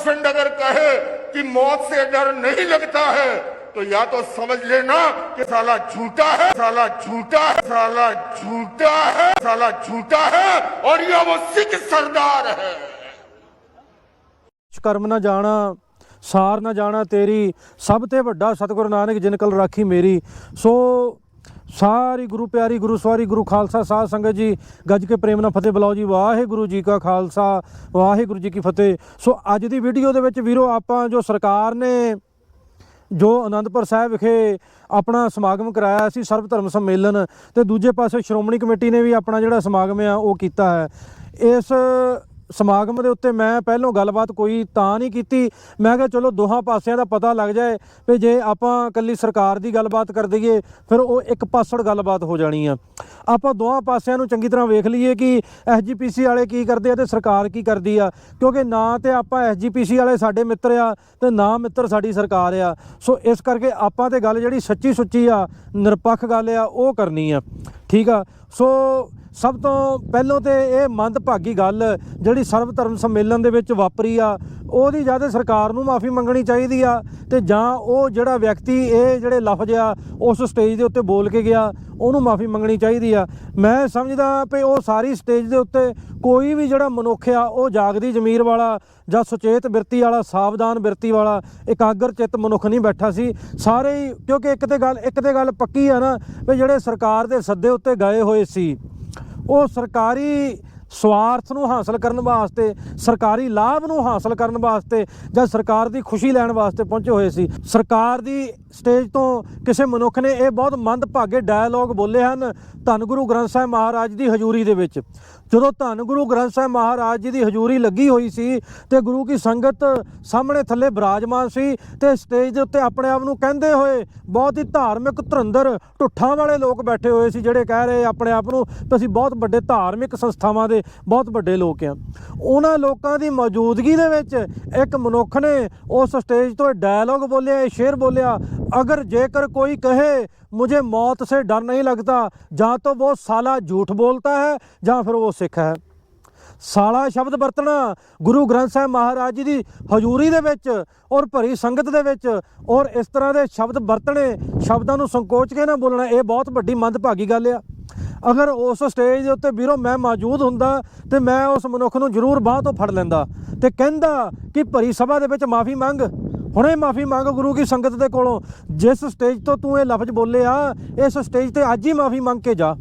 Percent अगर कहे कि मौत से डर नहीं लगता है तो या तो समझ लेना कि साला झूठा है साला झूठा है साला झूठा है साला झूठा है और ये वो सिख सरदार है ਕਰਮ ਨਾ ਜਾਣਾ ਸਾਰ ਨਾ ਜਾਣਾ ਤੇਰੀ ਸਭ ਤੇ ਵੱਡਾ ਸਤਿਗੁਰੂ ਨਾਨਕ ਜਿਨ ਕਲ ਰਾਖੀ ਮੇਰੀ ਸੋ ਸਾਰੀ ਗੁਰੂ ਪਿਆਰੀ ਗੁਰੂ ਸਵਾਰੀ ਗੁਰੂ ਖਾਲਸਾ ਸਾਧ ਸੰਗਤ ਜੀ, ਗੱਜ ਕੇ ਪ੍ਰੇਮ ਨਾਲ ਫਤਿਹ ਬੁਲਾਓ ਜੀ। ਵਾਹਿਗੁਰੂ ਜੀ ਕਾ ਖਾਲਸਾ, ਵਾਹਿਗੁਰੂ ਜੀ ਕੀ ਫਤਿਹ। ਸੋ ਅੱਜ ਦੀ ਵੀਡੀਓ ਦੇ ਵਿੱਚ ਵੀਰੋ ਆਪਾਂ ਜੋ ਸਰਕਾਰ ਨੇ ਜੋ ਆਨੰਦਪੁਰ ਸਾਹਿਬ ਵਿਖੇ ਆਪਣਾ ਸਮਾਗਮ ਕਰਾਇਆ ਸੀ, ਸਰਵ ਧਰਮ ਸੰਮੇਲਨ, ਤੇ ਦੂਜੇ ਪਾਸੇ ਸ਼੍ਰੋਮਣੀ ਕਮੇਟੀ ਨੇ ਵੀ ਆਪਣਾ ਜਿਹੜਾ ਸਮਾਗਮ ਆ, ਉਹ ਕੀਤਾ ਹੈ। ਇਸ ਸਮਾਗਮ ਦੇ ਉੱਤੇ ਮੈਂ ਪਹਿਲੋਂ ਗੱਲਬਾਤ ਕੋਈ ਤਾਂ ਨਹੀਂ ਕੀਤੀ। ਮੈਂ ਕਿਹਾ ਚਲੋ ਦੋਹਾਂ ਪਾਸਿਆਂ ਦਾ ਪਤਾ ਲੱਗ ਜਾਏ ਵੀ ਜੇ ਆਪਾਂ ਇਕੱਲੀ ਸਰਕਾਰ ਦੀ ਗੱਲਬਾਤ ਕਰ ਦਈਏ, ਫਿਰ ਉਹ ਇੱਕ ਪਾਸੜ ਗੱਲਬਾਤ ਹੋ ਜਾਣੀ ਆ। ਆਪਾਂ ਦੋਹਾਂ ਪਾਸਿਆਂ ਨੂੰ ਚੰਗੀ ਤਰ੍ਹਾਂ ਵੇਖ ਲਈਏ ਕਿ ਐਸਜੀਪੀਸੀ ਵਾਲੇ ਕੀ ਕਰਦੇ ਆ ਤੇ ਸਰਕਾਰ ਕੀ ਕਰਦੀ ਆ। ਕਿਉਂਕਿ ਨਾ ਤੇ ਆਪਾਂ ਐਸਜੀਪੀਸੀ ਵਾਲੇ ਸਾਡੇ ਮਿੱਤਰ ਆ ਤੇ ਨਾ ਮਿੱਤਰ ਸਾਡੀ ਸਰਕਾਰ ਆ। ਸੋ ਇਸ ਕਰਕੇ ਆਪਾਂ ਤੇ ਗੱਲ ਜਿਹੜੀ ਸੱਚੀ ਸੁੱਚੀ ਆ, ਨਿਰਪੱਖ ਗੱਲ ਆ, ਉਹ ਕਰਨੀ ਆ। ਠੀਕ ਆ? ਸੋ ਸਭ ਤੋਂ ਪਹਿਲਾਂ ਤੇ ਇਹ ਮੰਦਭਾਗੀ ਗੱਲ ਜਿਹੜੀ ਸਰਵ ਧਰਮ ਸੰਮੇਲਨ ਦੇ ਵਿੱਚ ਵਾਪਰੀ ਆ, ਉਹਦੀ ਜਾਂ ਤੇ ਸਰਕਾਰ ਨੂੰ ਮਾਫੀ ਮੰਗਣੀ ਚਾਹੀਦੀ ਆ ਤੇ ਜਾਂ ਉਹ ਜਿਹੜਾ ਵਿਅਕਤੀ, ਇਹ ਜਿਹੜੇ ਲਫ਼ਜ਼ ਆ, ਉਸ ਸਟੇਜ ਦੇ ਉੱਤੇ ਬੋਲ ਕੇ ਗਿਆ, ਉਹਨੂੰ ਮਾਫੀ ਮੰਗਣੀ ਚਾਹੀਦੀ ਆ। ਮੈਂ ਸਮਝਦਾ ਵੀ ਉਹ ਸਾਰੀ ਸਟੇਜ ਦੇ ਉੱਤੇ ਕੋਈ ਵੀ ਜਿਹੜਾ ਮਨੁੱਖ ਆ, ਉਹ ਜਾਗਦੀ ਜ਼ਮੀਰ ਵਾਲਾ ਜਾਂ ਸੁਚੇਤ ਬਿਰਤੀ ਵਾਲਾ, ਸਾਵਧਾਨ ਬਿਰਤੀ ਵਾਲਾ, ਇਕਾਗਰ ਚਿੱਤ ਮਨੁੱਖ ਨਹੀਂ ਬੈਠਾ ਸੀ। ਸਾਰੇ ਹੀ, ਕਿਉਂਕਿ ਇੱਕ ਤੇ ਗੱਲ, ਇੱਕ ਤੇ ਗੱਲ ਪੱਕੀ ਆ ਨਾ ਵੀ ਜਿਹੜੇ ਸਰਕਾਰ ਦੇ ਸੱਦੇ ਉੱਤੇ ਗਏ ਹੋਏ ਸੀ ਉਹ ਸਰਕਾਰੀ ਸਵਾਰਥ ਨੂੰ ਹਾਸਲ ਕਰਨ ਵਾਸਤੇ, ਸਰਕਾਰੀ ਲਾਭ ਨੂੰ ਹਾਸਲ ਕਰਨ ਵਾਸਤੇ ਜਾਂ ਸਰਕਾਰ ਦੀ ਖੁਸ਼ੀ ਲੈਣ ਵਾਸਤੇ ਪਹੁੰਚੇ ਹੋਏ ਸੀ। ਸਰਕਾਰ ਦੀ ਸਟੇਜ ਤੋਂ ਕਿਸੇ ਮਨੁੱਖ ਨੇ ਇਹ ਬਹੁਤ ਮੰਦਭਾਗੇ ਡਾਇਲੌਗ ਬੋਲੇ ਹਨ ਧੰਨ ਗੁਰੂ ਗ੍ਰੰਥ ਸਾਹਿਬ ਮਹਾਰਾਜ ਦੀ ਹਜ਼ੂਰੀ ਦੇ ਵਿੱਚ। ਜਦੋਂ ਧੰਨ ਗੁਰੂ ਗ੍ਰੰਥ ਸਾਹਿਬ ਮਹਾਰਾਜ ਜੀ ਦੀ ਹਜ਼ੂਰੀ ਲੱਗੀ ਹੋਈ ਸੀ ਤੇ ਗੁਰੂ ਕੀ ਸੰਗਤ ਸਾਹਮਣੇ ਥੱਲੇ ਬਰਾਜਮਾਨ ਸੀ ਤੇ ਸਟੇਜ ਦੇ ਉੱਤੇ ਆਪਣੇ ਆਪ ਨੂੰ ਕਹਿੰਦੇ ਹੋਏ ਬਹੁਤ ਹੀ ਧਾਰਮਿਕ ਧਰੰਦਰ ਢੁੱਠਾਂ ਵਾਲੇ ਲੋਕ ਬੈਠੇ ਹੋਏ ਸੀ ਜਿਹੜੇ ਕਹਿ ਰਹੇ ਆਪਣੇ ਆਪ ਨੂੰ ਕਿ ਅਸੀਂ ਬਹੁਤ ਵੱਡੇ ਧਾਰਮਿਕ ਸੰਸਥਾਵਾਂ ਦੇ ਬਹੁਤ ਵੱਡੇ ਲੋਕ ਆ ਉਹਨਾਂ ਲੋਕਾਂ ਦੀ ਮੌਜੂਦਗੀ ਦੇ ਵਿੱਚ ਇੱਕ ਮਨੁੱਖ ਨੇ ਉਸ ਸਟੇਜ ਤੋਂ ਇਹ ਡਾਇਲੌਗ ਬੋਲਿਆ ਇਹ ਸ਼ੇਰ ਬੋਲਿਆ ਅਗਰ ਜੇਕਰ ਕੋਈ ਕਹੇ मुझे मौत से डर नहीं लगता ਜਾਂ तो वो साला झूठ बोलता है ਜਾਂ ਫਿਰ ਉਹ ਸਿੱਖ ਹੈ ਸਾਲਾ ਸ਼ਬਦ ਵਰਤਣਾ ਗੁਰੂ ਗ੍ਰੰਥ ਸਾਹਿਬ ਮਹਾਰਾਜ ਜੀ ਦੀ ਹਜ਼ੂਰੀ ਦੇ ਵਿੱਚ ਔਰ ਭਰੀ ਸੰਗਤ ਦੇ ਵਿੱਚ ਔਰ ਇਸ ਤਰ੍ਹਾਂ ਦੇ ਸ਼ਬਦ ਵਰਤਣੇ ਸ਼ਬਦਾਂ ਨੂੰ ਸੰਕੋਚ ਕੇ ਨਾ ਬੋਲਣਾ ਇਹ ਬਹੁਤ ਵੱਡੀ ਮੰਦਭਾਗੀ ਗੱਲ ਆ ਅਗਰ ਉਸ ਸਟੇਜ ਦੇ ਉੱਤੇ ਵੀਰੋ ਮੈਂ ਮੌਜੂਦ ਹੁੰਦਾ ਤੇ ਮੈਂ ਉਸ ਮਨੁੱਖ ਨੂੰ ਜ਼ਰੂਰ ਬਾਹ ਤੋਂ ਫੜ ਲੈਂਦਾ ਤੇ ਕਹਿੰਦਾ ਕਿ ਭਰੀ ਸਭਾ ਦੇ ਵਿੱਚ ਮਾਫੀ ਮੰਗ। ਹੁਣੇ ਮਾਫੀ ਮੰਗ ਗੁਰੂ ਕੀ ਸੰਗਤ ਦੇ ਕੋਲੋਂ। ਜਿਸ ਸਟੇਜ ਤੋਂ ਤੂੰ ਇਹ ਲਫ਼ਜ਼ ਬੋਲੇ ਆ ਇਸ ਸਟੇਜ ਤੇ ਅੱਜ ਹੀ ਮਾਫੀ ਮੰਗ ਕੇ ਜਾ।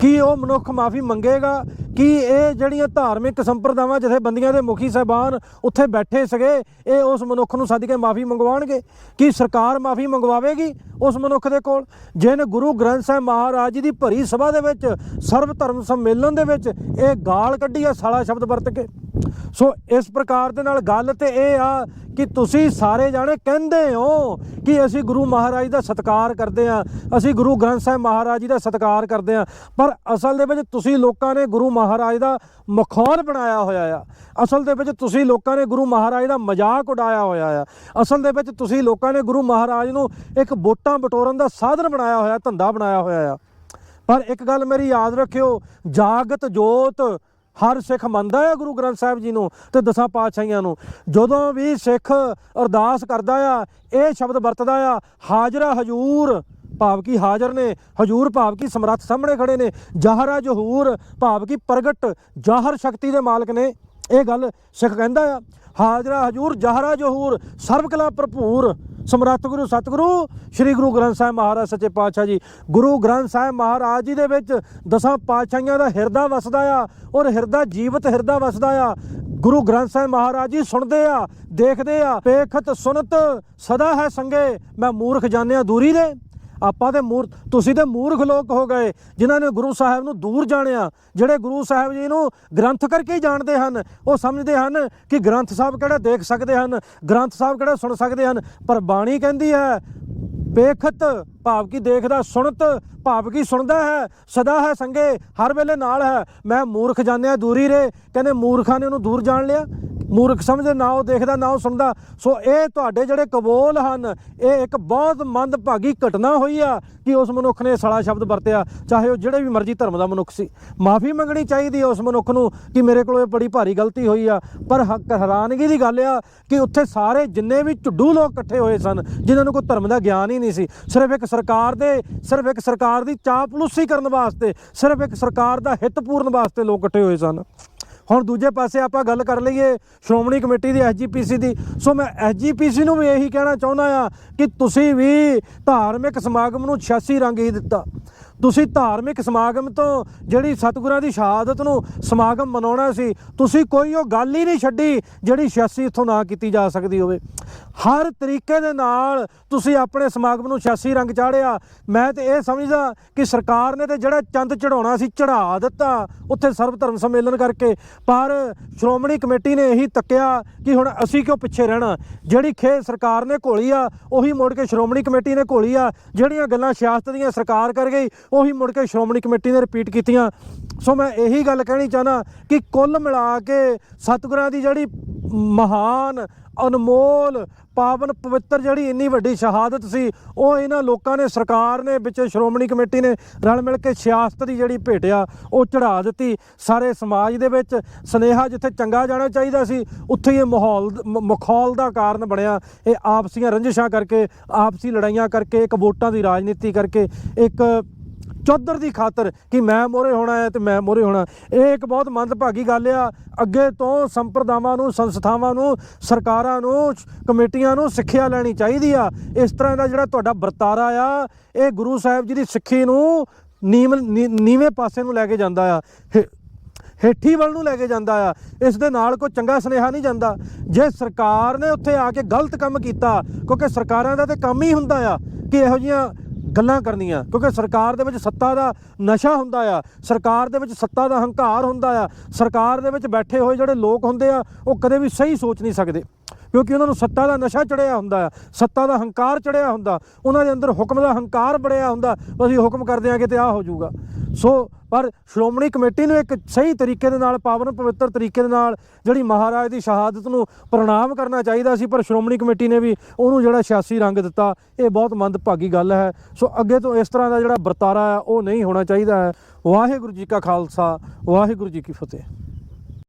ਕੀ ਉਹ ਮਨੁੱਖ ਮਾਫੀ ਮੰਗੇਗਾ? ਕਿ ਇਹ ਜਿਹੜੀਆਂ ਧਾਰਮਿਕ ਸੰਪਰਦਾਵਾਂ ਜਥੇਬੰਦੀਆਂ ਦੇ ਮੁਖੀ ਸਾਹਿਬਾਨ ਉੱਥੇ ਬੈਠੇ ਸਗੇ, ਇਹ ਉਸ ਮਨੁੱਖ ਨੂੰ ਸੱਦ ਕੇ ਮਾਫੀ ਮੰਗਵਾਉਣਗੇ? ਕਿ ਸਰਕਾਰ ਮਾਫੀ ਮੰਗਵਾਵੇਗੀ ਉਸ ਮਨੁੱਖ ਦੇ ਕੋਲ? ਜਿਨ ਗੁਰੂ ਗ੍ਰੰਥ ਸਾਹਿਬ ਮਹਾਰਾਜ ਜੀ ਦੀ ਭਰੀ ਸਭਾ ਦੇ ਵਿੱਚ, ਸਰਵ ਧਰਮ ਸੰਮੇਲਨ ਦੇ ਵਿੱਚ ਇਹ ਗਾਲ ਕੱਢੀ ਆ, ਸਾਲਾ ਸ਼ਬਦ ਵਰਤ ਕੇ। ਸੋ ਇਸ ਪ੍ਰਕਾਰ ਦੇ ਨਾਲ ਗੱਲ ਤੇ ਇਹ ਆ ਕਿ ਤੁਸੀਂ ਸਾਰੇ ਜਾਣੇ ਕਹਿੰਦੇ ਹੋ ਕਿ ਅਸੀਂ ਗੁਰੂ ਮਹਾਰਾਜ ਦਾ ਸਤਿਕਾਰ ਕਰਦੇ ਆ ਅਸੀਂ ਗੁਰੂ ਗ੍ਰੰਥ ਸਾਹਿਬ ਮਹਾਰਾਜ ਜੀ ਦਾ ਸਤਿਕਾਰ ਕਰਦੇ ਆ ਪਰ ਅਸਲ ਦੇ ਵਿੱਚ ਤੁਸੀਂ ਲੋਕਾਂ ਨੇ ਗੁਰੂ ਮਹਾਰਾਜ ਦਾ ਮਖੌਲ ਬਣਾਇਆ ਹੋਇਆ ਆ। ਅਸਲ ਦੇ ਵਿੱਚ ਤੁਸੀਂ ਲੋਕਾਂ ਨੇ ਗੁਰੂ ਮਹਾਰਾਜ ਦਾ ਮਜ਼ਾਕ ਉਡਾਇਆ ਹੋਇਆ ਆ। ਅਸਲ ਦੇ ਵਿੱਚ ਤੁਸੀਂ ਲੋਕਾਂ ਨੇ ਗੁਰੂ ਮਹਾਰਾਜ ਨੂੰ ਇੱਕ ਵੋਟਾਂ ਬਟੋਰਨ ਦਾ ਸਾਧਨ ਬਣਾਇਆ ਹੋਇਆ, ਧੰਦਾ ਬਣਾਇਆ ਹੋਇਆ ਆ। ਪਰ ਇੱਕ ਗੱਲ ਮੇਰੀ ਯਾਦ ਰੱਖਿਓ, ਜਾਗਤ ਜੋਤ ਹਰ ਸਿੱਖ ਮੰਨਦਾ ਹੈ ਗੁਰੂ ਗ੍ਰੰਥ ਸਾਹਿਬ ਜੀ ਨੂੰ ਤੇ ਦਸਾਂ ਪਾਤਸ਼ਾਹੀਆਂ ਨੂੰ। ਜਦੋਂ ਵੀ ਸਿੱਖ ਅਰਦਾਸ ਕਰਦਾ ਆ, ਇਹ ਸ਼ਬਦ ਵਰਤਦਾ ਆ, ਹਾਜ਼ਰਾ ਹਜੂਰ ਭਾਵ ਕੀ ਹਾਜ਼ਰ ਨੇ, ਹਜੂਰ ਭਾਵ ਕੀ ਸਮਰੱਥ ਸਾਹਮਣੇ ਖੜੇ ਨੇ, ਜਾਹਰਾ ਜਹੂਰ ਭਾਵ ਕੀ ਪ੍ਰਗਟ, ਜਾਹਰ ਸ਼ਕਤੀ ਦੇ ਮਾਲਕ ਨੇ। ਇਹ ਗੱਲ ਸਿੱਖ ਕਹਿੰਦਾ ਆ, ਹਾਜ਼ਰਾ ਹਜੂਰ, ਜਾਹਰਾ ਜਹੂਰ ਸਰਬ ਕਲਾ ਭਰਪੂਰ। ਸਮਰੱਥ ਗੁਰੂ, ਸਤਿਗੁਰੂ, ਸ੍ਰੀ ਗੁਰੂ ਗ੍ਰੰਥ ਸਾਹਿਬ ਮਹਾਰਾਜ, ਸੱਚੇ ਪਾਤਸ਼ਾਹ ਜੀ। ਗੁਰੂ ਗ੍ਰੰਥ ਸਾਹਿਬ ਮਹਾਰਾਜ ਜੀ ਦੇ ਵਿੱਚ ਦਸਾਂ ਪਾਤਸ਼ਾਹੀਆਂ ਦਾ ਹਿਰਦਾ ਵਸਦਾ ਆ ਔਰ ਹਿਰਦਾ ਜੀਵਤ ਹਿਰਦਾ ਵਸਦਾ ਆ। ਗੁਰੂ ਗ੍ਰੰਥ ਸਾਹਿਬ ਮਹਾਰਾਜ ਜੀ ਸੁਣਦੇ ਆ, ਦੇਖਦੇ ਆ ਪੇਖਤ ਸੁਨਤ ਸਦਾ ਹੈ ਸੰਗੇ। ਮੈਂ ਮੂਰਖ ਜਾਣਿਆ ਦੂਰੀ ਦੇ। ਆਪਾਂ ਤੇ ਮੂਰ ਤੁਸੀਂ ਤੇ ਮੂਰਖ ਲੋਕ ਹੋ ਗਏ, ਜਿਨ੍ਹਾਂ ਨੇ ਗੁਰੂ ਸਾਹਿਬ ਨੂੰ ਦੂਰ ਜਾਣਿਆ। ਜਿਹੜੇ ਗੁਰੂ ਸਾਹਿਬ ਜੀ ਨੂੰ ਗ੍ਰੰਥ ਕਰਕੇ ਹੀ ਜਾਣਦੇ ਹਨ, ਉਹ ਸਮਝਦੇ ਹਨ ਕਿ ਗ੍ਰੰਥ ਸਾਹਿਬ ਕਿਹੜਾ ਦੇਖ ਸਕਦੇ ਹਨ, ਗ੍ਰੰਥ ਸਾਹਿਬ ਕਿਹੜਾ ਸੁਣ ਸਕਦੇ ਹਨ। ਪਰ ਬਾਣੀ ਕਹਿੰਦੀ ਹੈ ਬੇਖਤ ਭਾਵ ਕੀ ਦੇਖਦਾ, ਸੁਣਤ ਭਾਵ ਕੀ ਸੁਣਦਾ ਹੈ, ਸਦਾ ਹੈ ਸੰਗੇ, ਹਰ ਵੇਲੇ ਨਾਲ ਹੈ। ਮੈਂ ਮੂਰਖ ਜਾਣਿਆ, ਦੂਰੀ ਰੇ। ਕਹਿੰਦੇ ਮੂਰਖਾਂ ਨੇ ਉਹਨੂੰ ਦੂਰ ਜਾਣ ਲਿਆ। ਮੂਰਖ ਸਮਝਦੇ, ਨਾ ਉਹ ਦੇਖਦਾ, ਨਾ ਉਹ ਸੁਣਦਾ। ਸੋ ਇਹ ਤੁਹਾਡੇ ਜਿਹੜੇ ਕਬੋਲ ਹਨ, ਇਹ ਇੱਕ ਬਹੁਤ ਮੰਦਭਾਗੀ ਘਟਨਾ ਹੋਈ ਆ ਕਿ ਉਸ ਮਨੁੱਖ ਨੇ ਸੜਾ ਸ਼ਬਦ ਵਰਤਿਆ, ਚਾਹੇ ਉਹ ਜਿਹੜੇ ਵੀ ਮਰਜ਼ੀ ਧਰਮ ਦਾ ਮਨੁੱਖ ਸੀ। ਮਾਫੀ ਮੰਗਣੀ ਚਾਹੀਦੀ ਹੈ ਉਸ ਮਨੁੱਖ ਨੂੰ ਕਿ ਮੇਰੇ ਕੋਲੋਂ ਇਹ ਬੜੀ ਭਾਰੀ ਗਲਤੀ ਹੋਈ ਆ। ਪਰ ਹੱਕ ਹੈਰਾਨਗੀ ਦੀ ਗੱਲ ਆ ਕਿ ਉੱਥੇ ਸਾਰੇ ਜਿੰਨੇ ਵੀ ਝੁੱਡੂ ਲੋਕ ਇਕੱਠੇ ਹੋਏ ਸਨ, ਜਿਨ੍ਹਾਂ ਨੂੰ ਕੋਈ ਧਰਮ ਦਾ ਗਿਆਨ ਹੀ ਨਹੀਂ ਸੀ, ਸਿਰਫ ਇੱਕ ਸਰਕਾਰ ਦੇ, ਸਿਰਫ ਇੱਕ ਸਰਕਾਰ ਦੀ ਚਾਪਲੂਸੀ ਕਰਨ ਵਾਸਤੇ, ਸਿਰਫ ਇੱਕ ਸਰਕਾਰ ਦਾ ਹਿੱਤ ਪੂਰਨ ਵਾਸਤੇ ਲੋਕ ਇਕੱਠੇ ਹੋਏ ਸਨ। ਹੁਣ ਦੂਜੇ ਪਾਸੇ ਆਪਾਂ ਗੱਲ ਕਰ ਲਈਏ ਸ਼੍ਰੋਮਣੀ ਕਮੇਟੀ ਦੀ ਐਸਜੀਪੀਸੀ ਦੀ। ਸੋ ਮੈਂ ਐਸਜੀਪੀਸੀ ਨੂੰ ਵੀ ਇਹੀ ਕਹਿਣਾ ਚਾਹੁੰਦਾ ਆ ਕਿ ਤੁਸੀਂ ਵੀ ਧਾਰਮਿਕ ਸਮਾਗਮ ਨੂੰ 86 ਰੰਗ ਹੀ ਦਿੱਤਾ। ਤੁਸੀਂ ਧਾਰਮਿਕ ਸਮਾਗਮ ਤੋਂ ਜਿਹੜੀ ਸਤਿਗੁਰਾਂ ਦੀ ਸ਼ਹਾਦਤ ਨੂੰ ਸਮਾਗਮ ਮਨਾਉਣਾ ਸੀ, ਤੁਸੀਂ ਕੋਈ ਉਹ ਗੱਲ ਹੀ ਨਹੀਂ ਛੱਡੀ ਜਿਹੜੀ 86 ਇੱਥੋਂ ਨਾ ਕੀਤੀ ਜਾ ਸਕਦੀ ਹੋਵੇ। ਹਰ ਤਰੀਕੇ ਦੇ ਨਾਲ ਤੁਸੀਂ ਆਪਣੇ ਸਮਾਗਮ ਨੂੰ 86 ਰੰਗ ਚਾੜਿਆ। ਮੈਂ ਤੇ ਇਹ ਸਮਝਦਾ ਕਿ ਸਰਕਾਰ ਨੇ ਤੇ ਜਿਹੜਾ ਚੰਦ ਚੜਾਉਣਾ ਸੀ ਚੜਾ ਦਿੱਤਾ ਉੱਥੇ ਸਰਵ ਧਰਮ ਸੰਮੇਲਨ ਕਰਕੇ। ਪਰ ਸ਼੍ਰੋਮਣੀ ਕਮੇਟੀ ਨੇ ਇਹੀ ਤੱਕਿਆ ਕਿ ਹੁਣ ਅਸੀਂ ਕਿਉਂ ਪਿੱਛੇ ਰਹਿਣਾ? ਜਿਹੜੀ ਖੇ ਸਰਕਾਰ ਨੇ ਘੋਲੀ ਆ, ਉਹੀ ਮੁੜ ਕੇ ਸ਼੍ਰੋਮਣੀ ਕਮੇਟੀ ਨੇ ਘੋਲੀ ਆ। ਜਿਹੜੀਆਂ ਗੱਲਾਂ ਸਿਆਸਤ ਦੀਆਂ ਸਰਕਾਰ ਕਰ ਗਈ ਉਹੀ ਮੁੜ ਕੇ ਸ਼੍ਰੋਮਣੀ ਕਮੇਟੀ ਨੇ ਰਿਪੀਟ ਕੀਤੀਆਂ। ਸੋ ਮੈਂ ਇਹੀ ਗੱਲ ਕਹਿਣੀ ਚਾਹਨਾ ਕਿ ਕੁੱਲ ਮਿਲਾ ਕੇ ਸਤਿਗੁਰਾਂ ਦੀ ਜਿਹੜੀ ਮਹਾਨ, ਅਨਮੋਲ, ਪਾਵਨ ਪਵਿੱਤਰ ਜਿਹੜੀ ਇੰਨੀ ਵੱਡੀ ਸ਼ਹਾਦਤ ਸੀ, ਉਹ ਇਹਨਾਂ ਲੋਕਾਂ ਨੇ, ਸਰਕਾਰ ਨੇ, ਵਿੱਚ ਸ਼੍ਰੋਮਣੀ ਕਮੇਟੀ ਨੇ ਰਲ ਮਿਲ ਕੇ ਸਿਆਸਤ ਦੀ ਜਿਹੜੀ ਭੇਟ ਆ, ਉਹ ਚੜਾ ਦਿੱਤੀ। ਸਾਰੇ ਸਮਾਜ ਦੇ ਵਿੱਚ ਸਨੇਹਾ ਜਿੱਥੇ ਚੰਗਾ ਜਾਣਾ ਚਾਹੀਦਾ ਸੀ, ਉੱਥੇ ਹੀ ਇਹ ਮਾਹੌਲ ਮਖੌਲ ਦਾ ਕਾਰਨ ਬਣਿਆ। ਇਹ ਆਪਸੀਆਂ ਰੰਜਿਸ਼ਾਂ ਕਰਕੇ, ਆਪਸੀ ਲੜਾਈਆਂ ਕਰਕੇ, ਇੱਕ ਵੋਟਾਂ ਦੀ ਰਾਜਨੀਤੀ ਕਰਕੇ, ਇੱਕ ਚੌਧਰ ਦੀ ਖਾਤਰ ਕਿ ਮੈਂ ਮੋਰੇ ਹੋਣਾ ਹੈ ਤੇ ਮੈਂ ਮੋਰੇ ਹੋਣਾ। ਇਹ ਇੱਕ ਬਹੁਤ ਮੰਦਭਾਗੀ ਗੱਲ ਆ। ਅੱਗੇ ਤੋਂ ਸੰਪਰਦਾਵਾਂ ਨੂੰ, ਸੰਸਥਾਵਾਂ ਨੂੰ, ਸਰਕਾਰਾਂ ਨੂੰ, ਕਮੇਟੀਆਂ ਨੂੰ ਸਿੱਖਿਆ ਲੈਣੀ ਚਾਹੀਦੀ ਆ। ਇਸ ਤਰ੍ਹਾਂ ਦਾ ਜਿਹੜਾ ਤੁਹਾਡਾ ਵਰਤਾਰਾ ਆ, ਇਹ ਗੁਰੂ ਸਾਹਿਬ ਜੀ ਦੀ ਸਿੱਖੀ ਨੂੰ ਨੀਮ ਨੀ- ਨੀਵੇਂ ਪਾਸੇ ਨੂੰ ਲੈ ਕੇ ਜਾਂਦਾ ਆ। ਹੇ- ਹੇਠੀ ਵੱਲ ਨੂੰ ਲੈ ਕੇ ਜਾਂਦਾ ਆ। ਇਸ ਦੇ ਨਾਲ ਕੋਈ ਚੰਗਾ ਸੁਨੇਹਾ ਨਹੀਂ ਜਾਂਦਾ। ਜੇ ਸਰਕਾਰ ਨੇ ਉੱਥੇ ਆ ਕੇ ਗਲਤ ਕੰਮ ਕੀਤਾ, ਕਿਉਂਕਿ ਸਰਕਾਰਾਂ ਦਾ ਤੇ ਕੰਮ ਹੀ ਹੁੰਦਾ ਆ, ਕਿ ਇਹੋ ਜੀਆਂ ਗੱਲਾਂ ਕਰਨੀਆਂ, ਕਿਉਂਕਿ ਸਰਕਾਰ ਦੇ ਵਿੱਚ ਸੱਤਾ ਦਾ ਨਸ਼ਾ ਹੁੰਦਾ ਆ, ਸਰਕਾਰ ਦੇ ਵਿੱਚ ਸੱਤਾ ਦਾ ਹੰਕਾਰ ਹੁੰਦਾ ਆ, ਸਰਕਾਰ ਦੇ ਵਿੱਚ ਬੈਠੇ ਹੋਏ ਜਿਹੜੇ ਲੋਕ ਹੁੰਦੇ ਆ, ਉਹ ਕਦੇ ਵੀ ਸਹੀ ਸੋਚ ਨਹੀਂ ਸਕਦੇ। ਕਿਉਂਕਿ ਉਹਨਾਂ ਨੂੰ ਸੱਤਾ ਦਾ ਨਸ਼ਾ ਚੜਿਆ ਹੁੰਦਾ ਆ ਸੱਤਾ ਦਾ ਹੰਕਾਰ ਚੜਿਆ ਹੁੰਦਾ ਉਹਨਾਂ ਦੇ ਅੰਦਰ ਹੁਕਮ ਦਾ ਹੰਕਾਰ ਬੜਿਆ ਹੁੰਦਾ ਅਸੀਂ ਹੁਕਮ ਕਰਦੇ ਆ ਕਿ ਤੇ ਆ ਹੋ ਜਾਊਗਾ। ਸੋ, ਪਰ ਸ਼੍ਰੋਮਣੀ ਕਮੇਟੀ ਨੂੰ ਇੱਕ ਸਹੀ ਤਰੀਕੇ ਦੇ ਨਾਲ, ਪਾਵਨ ਪਵਿੱਤਰ ਤਰੀਕੇ ਦੇ ਨਾਲ ਜਿਹੜੀ ਮਹਾਰਾਜ ਦੀ ਸ਼ਹਾਦਤ ਨੂੰ ਪ੍ਰਣਾਮ ਕਰਨਾ ਚਾਹੀਦਾ ਸੀ, ਪਰ ਸ਼੍ਰੋਮਣੀ ਕਮੇਟੀ ਨੇ ਵੀ ਉਹਨੂੰ ਜਿਹੜਾ 86 ਰੰਗ ਦਿੱਤਾ, ਇਹ ਬਹੁਤ ਮੰਦਭਾਗੀ ਗੱਲ ਹੈ। ਸੋ, ਅੱਗੇ ਤੋਂ ਇਸ ਤਰ੍ਹਾਂ ਦਾ ਜਿਹੜਾ ਵਰਤਾਰਾ ਹੈ, ਉਹ ਨਹੀਂ ਹੋਣਾ ਚਾਹੀਦਾ ਹੈ। ਵਾਹਿਗੁਰੂ ਜੀ ਕਾ ਖਾਲਸਾ, ਵਾਹਿਗੁਰੂ ਜੀ ਕੀ ਫਤਿਹ।